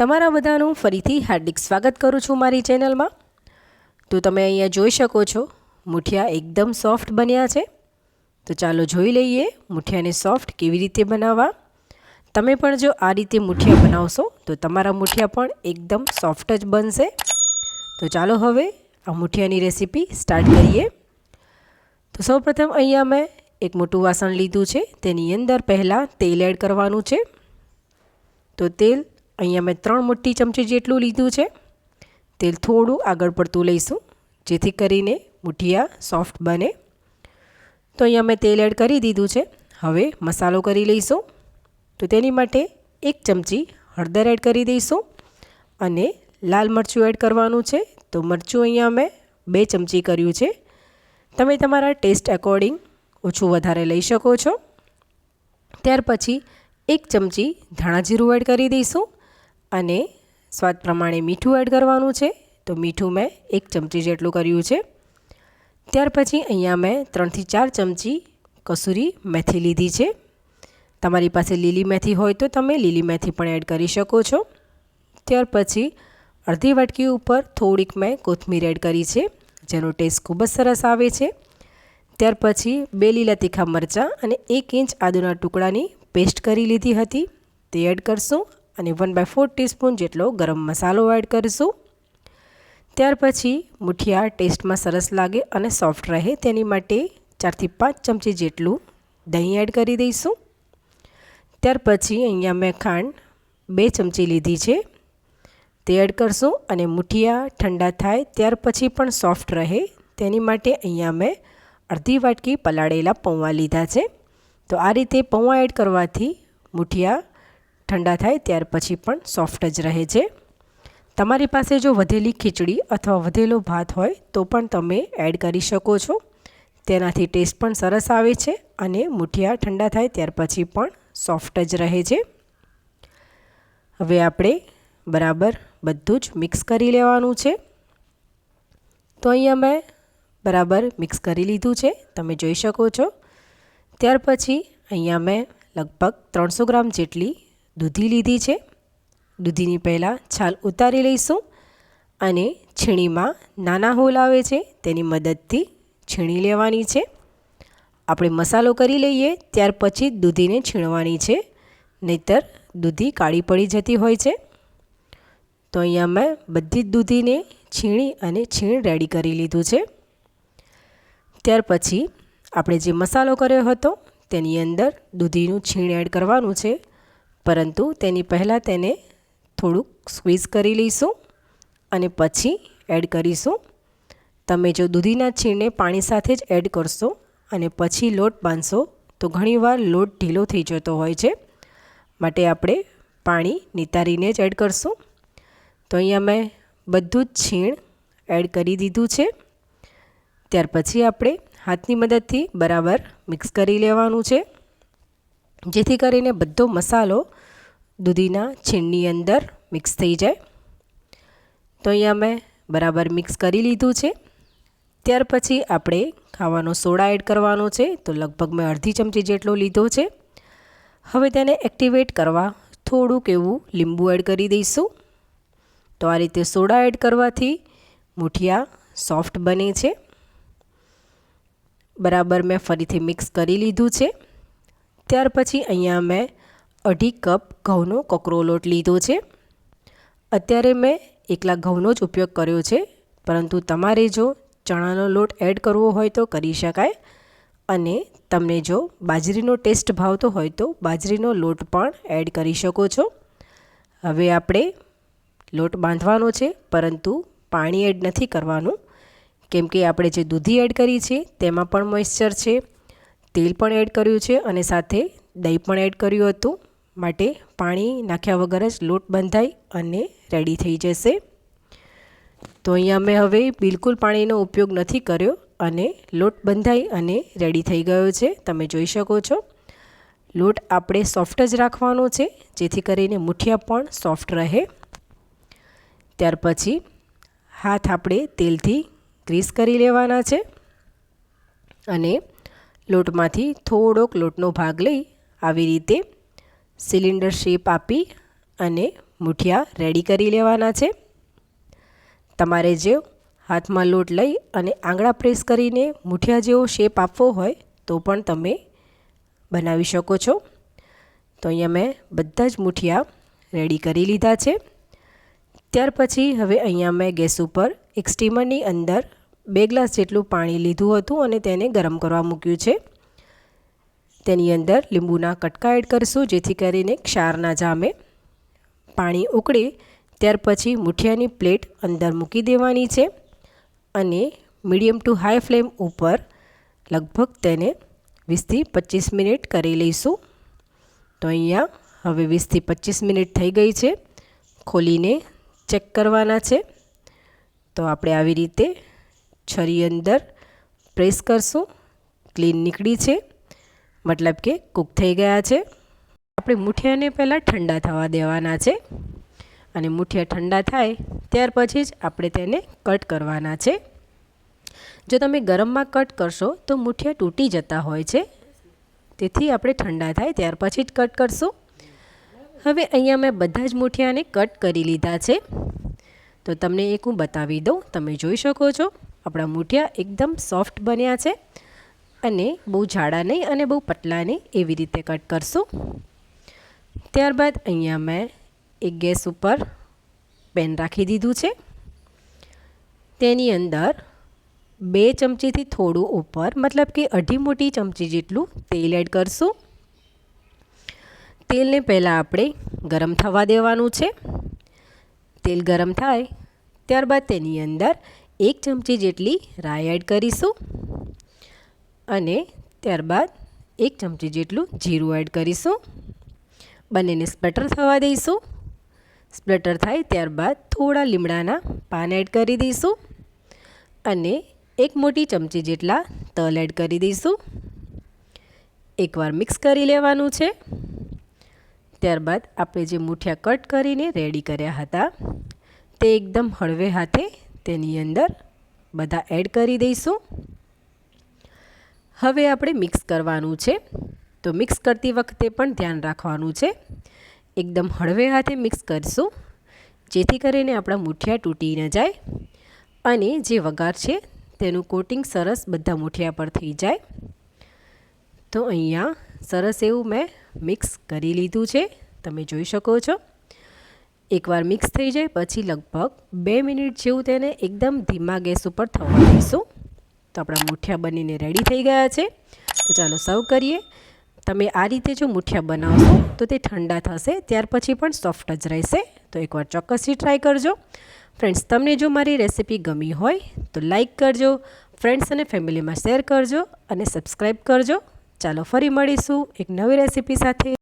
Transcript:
તમારા બધાનું ફરીથી હાર્દિક સ્વાગત કરું છું મારી ચેનલમાં. તો તમે અહીંયા જોઈ શકો છો, મુઠિયા એકદમ સોફ્ટ બન્યા છે. તો ચાલો જોઈ લઈએ મુઠિયાને સોફ્ટ કેવી રીતે બનાવવા. તમે પણ જો આ રીતે મુઠિયા બનાવશો, તો તમારા મુઠિયા પણ એકદમ સોફ્ટ જ બનશે. તો ચાલો હવે આ મુઠિયાની રેસીપી સ્ટાર્ટ કરીએ. તો સૌપ્રથમ અહીંયા મેં એક મોટું વાસણ લીધું છે, તેની અંદર પહેલાં તેલ એડ કરવાનું છે. તો તેલ અહીંયા મેં ત્રણ મોટી ચમચી જેટલું લીધું છે. તેલ થોડું આગળ પડતું લઈશું, જેથી કરીને મુઠિયા સોફ્ટ બને. તો અહીંયા મેં તેલ એડ કરી દીધું છે. હવે મસાલો કરી લઈશું. તો તેની માટે એક ચમચી હળદર એડ કરી દઈશું અને લાલ મરચું એડ કરવાનું છે. તો મરચું અહીંયા મેં બે ચમચી કર્યું છે. તમે તમારા ટેસ્ટ એકોર્ડિંગ ઓછું વધારે લઈ શકો છો. ત્યાર પછી એક ચમચી ધાણા જીરું એડ કરી દઈશું. અને સ્વાદ પ્રમાણે મીઠું એડ કરવાનું છે. તો મીઠું મેં એક ચમચી જેટલું કર્યું છે. ત્યાર પછી અહીંયા મેં ત્રણથી ચાર ચમચી કસૂરી મેથી લીધી છે. તમારી પાસે લીલી મેથી હોય તો તમે લીલી મેથી પણ એડ કરી શકો છો. ત્યાર પછી અડધી વાટકી ઉપર થોડીક મેં કોથમીર એડ કરી છે, જેનો ટેસ્ટ ખૂબ જ સરસ આવે છે. ત્યાર પછી બે લીલા તીખા મરચાં અને એક ઇંચ આદુના ટુકડાની પેસ્ટ કરી લીધી હતી. તે એડ કરશું. અને વન બાય ફોર ટીસ્પૂન જેટલો ગરમ મસાલો એડ કરીશું. ત્યાર પછી મુઠિયા ટેસ્ટમાં સરસ લાગે અને સોફ્ટ રહે તેની માટે ચારથી પાંચ ચમચી જેટલું દહીં એડ કરી દઈશું. ત્યાર પછી અહીંયા મેં ખાંડ બે ચમચી લીધી છે. તે એડ કરશું અને મુઠિયા ઠંડા થાય ત્યાર પછી પણ સોફ્ટ રહે તેની માટે અહીંયા મેં અડધી વાટકી પલાળેલા પૌવા લીધા છે. તો આ રીતે પૌવા એડ કરવાથી મુઠિયા ઠંડા થાય ત્યાર પછી પણ સોફ્ટ જ રહે છે. તમારી પાસે જો વધેલી ખીચડી અથવા વધેલો ભાત હોય તો પણ તમે એડ કરી શકો છો. તેનાથી ટેસ્ટ પણ સરસ આવે છે અને મુઠિયા ઠંડા થાય ત્યાર પછી પણ સોફ્ટ જ રહે છે. હવે આપણે બરાબર બધું જ મિક્સ કરી લેવાનું છે. તો અહીંયા મેં બરાબર મિક્સ કરી લીધું છે. તમે જોઈ શકો છો. ત્યાર પછી અહીંયા મેં લગભગ ત્રણસો ગ્રામ જેટલી દૂધી લીધી છે. દૂધીની પહેલાં છાલ ઉતારી લઈશું અને છીણીમાં નાના હોલ આવે છે તેની મદદથી છીણી લેવાની છે. આપણે મસાલો કરી લઈએ ત્યાર પછી દૂધીને છીણવાની છે. નહીતર દૂધી કાળી પડી જતી હોય છે. તો અહીંયા મેં બધી જ દૂધીને છીણી અને છીણ રેડી કરી લીધું છે. ત્યાર પછી આપણે જે મસાલો કર્યો હતો તેની અંદર દૂધીનું છીણ એડ કરવાનું છે. પરંતુ તેની પહેલાં તેને થોડુંક સ્ક્વીઝ કરી લઈશું અને પછી એડ કરીશું. તમે જો દૂધીના છીણને પાણી સાથે જ એડ કરશો અને પછી લોટ બાંધશો, તો ઘણીવાર લોટ ઢીલો થઈ જતો હોય છે. માટે આપણે પાણી નિતારીને જ એડ કરશું. તો અહીંયા મેં બધું જ છીણ એડ કરી દીધું છે. ત્યાર પછી આપણે હાથની મદદથી બરાબર મિક્સ કરી લેવાનું છે. જેથી કરીને બધો મસાલો દૂધીના છીણની અંદર મિક્સ થઈ જાય. તો અહીંયા મેં બરાબર મિક્સ કરી લીધું છે. ત્યાર પછી આપણે ખાવાનો સોડા એડ કરવાનો છે. તો લગભગ મેં અડધી ચમચી જેટલો લીધો છે. હવે તેને એક્ટિવેટ કરવા થોડુંક એવું લીંબુ એડ કરી દઈશું. તો આ રીતે સોડા એડ કરવાથી મુઠિયા સોફ્ટ બને છે. બરાબર મેં ફરીથી મિક્સ કરી લીધું છે. ત્યાર પછી અહીંયા મેં અઢી કપ ઘઉંનો કકરો લોટ લીધો છે. અત્યારે મેં એકલા ઘઉંનો જ ઉપયોગ કર્યો છે, પરંતુ તમારે જો ચણાનો લોટ એડ કરવો હોય તો કરી શકાય અને તમને જો બાજરીનો ટેસ્ટ ભાવતો હોય તો બાજરીનો લોટ પણ એડ કરી શકો છો. હવે આપણે લોટ બાંધવાનો છે, પરંતુ પાણી એડ નથી કરવાનું. કેમ કે આપણે જે દૂધી એડ કરી છે, તેમાં પણ મોઇશ્ચર છે. તેલ પણ એડ કર્યું છે અને સાથે દહીં પણ એડ કર્યું હતું. માટે પાણી નાખ્યા વગર જ લોટ બંધાઈ અને રેડી થઈ જશે. તો અહીંયા મેં હવે બિલકુલ પાણીનો ઉપયોગ નથી કર્યો અને લોટ બંધાઈ અને રેડી થઈ ગયો છે. તમે જોઈ શકો છો. લોટ આપણે સોફ્ટ જ રાખવાનો છે, જેથી કરીને મુઠિયા પણ સોફ્ટ રહે. ત્યાર પછી હાથ આપણે તેલથી ગ્રીસ કરી લેવાના છે અને લોટમાંથી થોડોક લોટનો ભાગ લઈ આવી રીતે સિલિન્ડર શેપ આપી અને મુઠિયા રેડી કરી લેવાના છે. તમારે જે હાથમાં લોટ લઈ અને આંગળા પ્રેસ કરીને મુઠિયા જેવો શેપ આપવો હોય તો પણ તમે બનાવી શકો છો. તો અહીંયા મેં બધા જ મુઠિયા રેડી કરી લીધા છે. ત્યાર પછી હવે અહીંયા મેં ગેસ ઉપર એક સ્ટીમરની અંદર બે ગ્લાસ જેટલું પાણી લીધું હતું અને તેને ગરમ કરવા મૂક્યું છે. તેની અંદર લીંબુના કટકા એડ કરીશું, જેથી કરીને ક્ષારના જામે પાણી ઉકળે. ત્યાર પછી મુઠિયાની પ્લેટ અંદર મૂકી દેવાની છે અને મીડિયમ ટુ હાઈ ફ્લેમ ઉપર લગભગ તેને વીસથી પચીસ મિનિટ કરી લઈશું. તો અહીંયા હવે વીસથી પચીસ મિનિટ થઈ ગઈ છે. ખોલીને ચેક કરવાના છે. તો આપણે આવી રીતે છરી અંદર પ્રેસ કરશું. ક્લીન નીકળી છે. મતલબ કે કૂક થઈ ગયા છે. આપણે મુઠિયાને પહેલાં ઠંડા થવા દેવાના છે. અને મુઠિયા ઠંડા થાય ત્યાર પછી જ આપણે તેને કટ કરવાના છે. જો તમે ગરમમાં કટ કરશો તો મુઠિયા તૂટી જતા હોય છે. તેથી આપણે ઠંડા થાય ત્યાર પછી જ કટ કરશું. હવે અહીંયા મેં બધા જ મુઠિયાને કટ કરી લીધા છે. તો તમને એક હું બતાવી દઉં. તમે જોઈ શકો છો. આપણા મુઠિયા એકદમ સોફ્ટ બન્યા છે. અને બહુ જાડા નહીં અને બહુ પતલા નહીં એવી રીતે કટ કરશું. ત્યારબાદ અહીંયા મેં એક ગેસ ઉપર પેન રાખી દીધું છે. તેની અંદર બે ચમચીથી થોડું ઉપર, મતલબ કે અઢી મોટી ચમચી જેટલું તેલ એડ કરશું. તેલને પહેલાં આપણે ગરમ થવા દેવાનું છે. તેલ ગરમ થાય ત્યારબાદ તેની અંદર એક ચમચી જેટલી રાઈ એડ કરીશું. અને ત્યારબાદ એક ચમચી જેટલું જીરું એડ કરીશું. બંનેને સ્પ્લેટર થવા દઈશું. સ્પ્લેટર થાય ત્યારબાદ થોડા લીમડાના પાન એડ કરી દઈશું અને એક મોટી ચમચી જેટલા તલ એડ કરી દઈશું. એકવાર મિક્સ કરી લેવાનું છે. ત્યારબાદ આપણે જે મૂઠિયા કટ કરીને રેડી કર્યા હતા, તે એકદમ હળવે હાથે તેની અંદર બધા એડ કરી દઈશું. હવે આપણે મિક્સ કરવાનું છે. તો મિક્સ કરતી વખતે પણ ધ્યાન રાખવાનું છે. એકદમ હળવે હાથે મિક્સ કરીશું. જેથી કરીને આપણા મુઠિયા તૂટી ન જાય અને જે વઘાર છે તેનું કોટિંગ સરસ બધા મુઠિયા પર થઈ જાય. તો અહીંયા સરસ એવું મેં મિક્સ કરી લીધું છે. તમે જોઈ શકો છો. એકવાર મિક્સ થઈ જાય, પછી લગભગ બે મિનિટ જેવું તેને એકદમ ધીમા ગેસ ઉપર થવા દઈશું. તો આપણા મુઠિયા બનીને રેડી થઈ ગયા છે. તો ચાલો સર્વ કરીએ. તમે આ રીતે જો મુઠિયા બનાવશો, તો તે ઠંડા થશે, ત્યાર પછી પણ સોફ્ટ જ રહેશે. તો એકવાર ચોક્કસથી ટ્રાય કરજો. ફ્રેન્ડ્સ તમને જો મારી રેસિપી ગમી હોય, તો લાઈક કરજો. ફ્રેન્ડ્સ અને ફેમિલીમાં શેર કરજો અને સબસ્ક્રાઈબ કરજો. ચાલો ફરી મળીશું એક નવી રેસિપી સાથે.